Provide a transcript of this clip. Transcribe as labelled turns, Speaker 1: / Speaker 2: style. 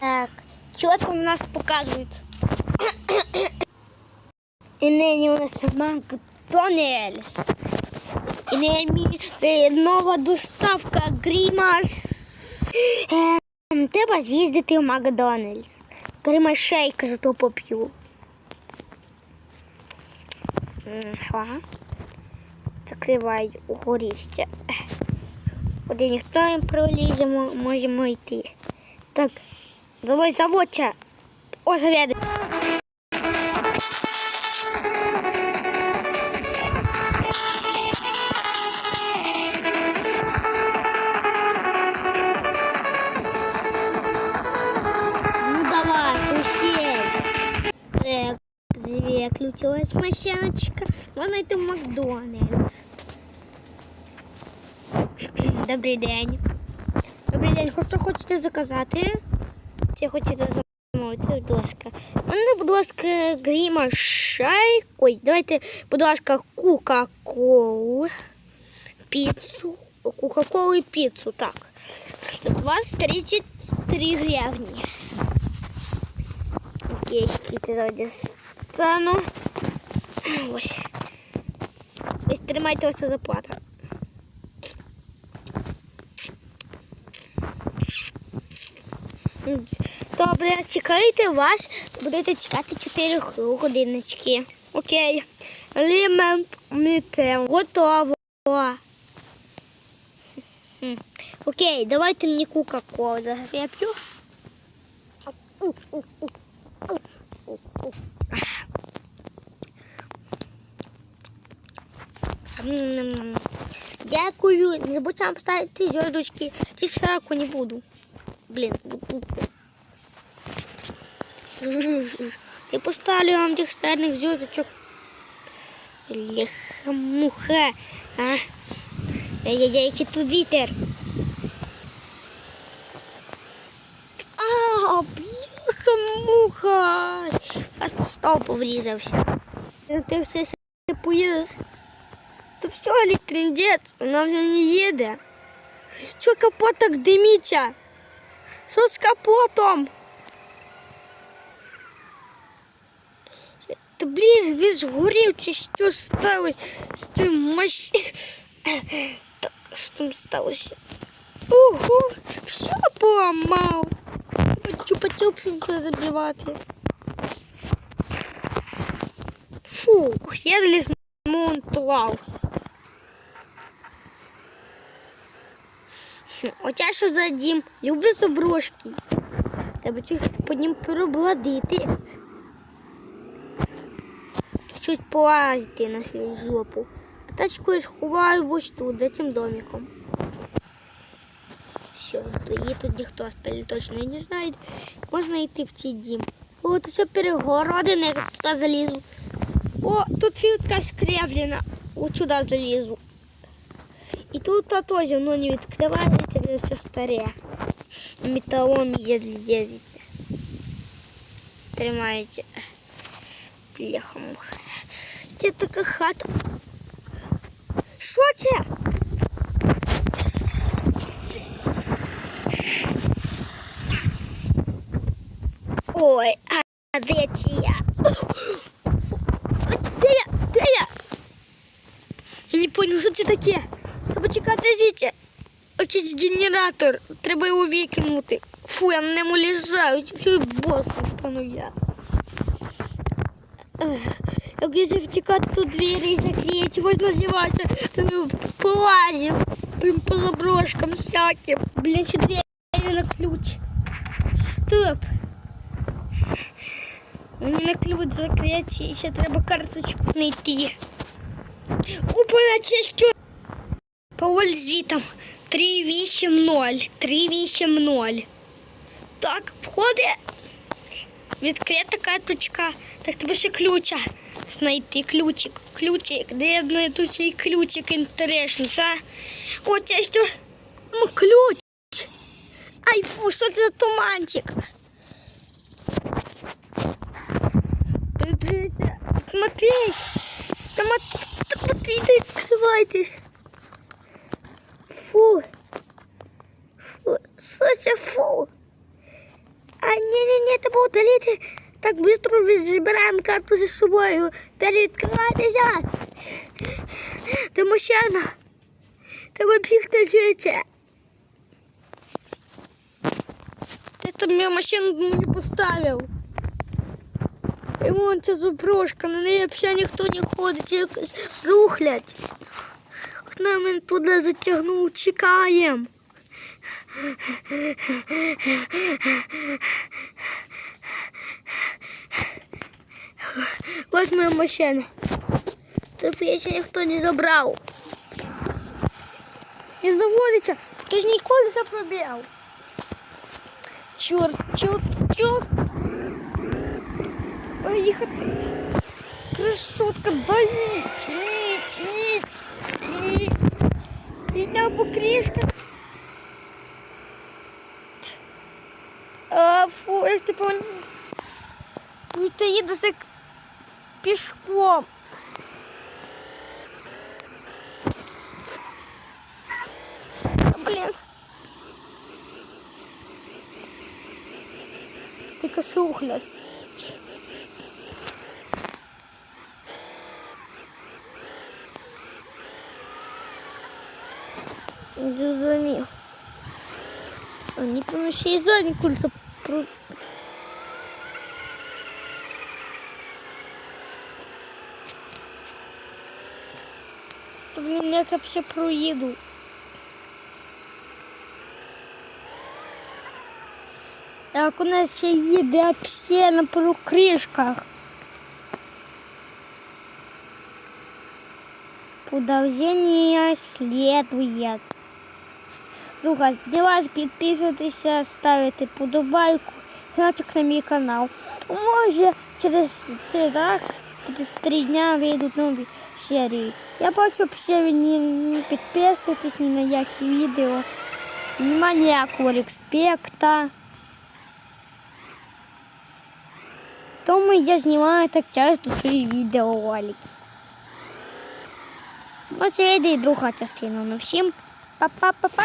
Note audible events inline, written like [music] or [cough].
Speaker 1: Так, там у нас показують? І нині у нас Макдональдс. І нині е, нова доставка Грімаш. Треба з'їздити в Макдональдс. Грімаш шейк зато поп'ю. Ага. Закривай горіще. Куди ніхто не пролізе, можемо йти. Так, Ну, давай заводься. Озаряди. Заключилась машиночка. Вона йде в Макдональдс. Добрый день. Добрый день, Что хочете заказать? Э? Чи хочете замовити, будь ласка. У мене, будь ласка, гріма шай. Ой, давайте, будь ласка, Кока-Колу. Піцу. Кока-Колу і піцу, так. З вас 33 гривні. Окей, скільки тоді стану. Ось. Ось тримайте ось зарплата. Добре, чекайте вас. Будете чекати 4 годиночки. Окей. Елемент міте. Готово. [laughs] Окей, давайте мені кока-колу. Я п'ю. Дякую. Не забудь сам поставити звездочки. Ті в не буду. Блін, дупу. Я поставлю вам тих старих звездочок. Леха-муха. А? Я-я-я, який тут вітер. А, бляха-муха. Аж в стовп врізався. Ти все ще поїдеш. То все, електриндець, вона вже не їде. Чого капот так димиться? Що з капотом? Та блін, він згорів чи що сталося? Що маш... [coughs] Так, що там сталося? Ого, все поламав. Чупа-чупсенько забивати. Фу, я лиш монтував. Оця що за дім? Люблю заброшки. Треба щось по ним перебладити. Щось полазити на свою жопу. А тачку я сховаю ось тут, за цим домиком. Все, її тут ніхто спалі точно не знає. Можна йти в цей дім. О, тут все перегородене, я туди залізу. О, тут філка скревлена. От сюди залізу. І тут та теж воно не відкривається, воно все старе. Металом їздите. Тримається. Бляхом. Це така хата. Що це? Ой, а де я? Де я? Де я? Я не понял, що це таке? Треба чекати звідси. Генератор. Треба його викинути. Фу, я на ньому лежаю. Все, бос, пану я. Ех, Як я втікати, то двері закриють, можна зівати, то я полазив. Прям по заброшкам всяким. Блін, ще двері на ключ. Стоп. Мені на ключ закриті, і ще треба карточку знайти. Опа, це що? Пауль звітом 380, 380. Так, входить. Відкрита карточка. Так, треба ще ключа знайти. Ключик, ключик. Де я знайду цей ключик інтересно? О, це що? Ну, ключ. Ай, фу, що це за туманчик? Дивіться. Матвій! Та Мат... та Матвій, не відкривайтесь. Фу. Фу, що це фу? Ай, Ні, треба удалити. Так швидко збираємо карту за собою. Двері відкривайтеся. Де машина? Треба бігти звідси. Ти там я машину мені поставив. І вон ця зуброжка, на неї взагалі ніхто не ходить, якось рухлять. Хто мене туди затягнув, чекаємо. Ось моя машина. Тобто її ще ніхто не забрав. Не заводиться. Ти ж ніколи запробіг. Чорт, чорт, чорт. Поїхати. Красотка, да їдь, їдь, їдь, їдь. Їдь або кришка. Ну, Ти їдеш як пішком. А, Блін. Ти косухляс. Зрозумів. Они там ще й задні культа То як я все проїду. Як у нас ще їде все на покришках. Продовжение следует. Друга, вас підписуйтеся, ставити подобайку, грати на мій канал. Може через так, через три дня вийдуть нові серії. Я бачу, що ви не, підписуєтесь ні на які відео. Нема ніякого респекта. Тому я знімаю так часто свої відеоролики. Ось вийде і друга частина. Ну всім па-па-па-па!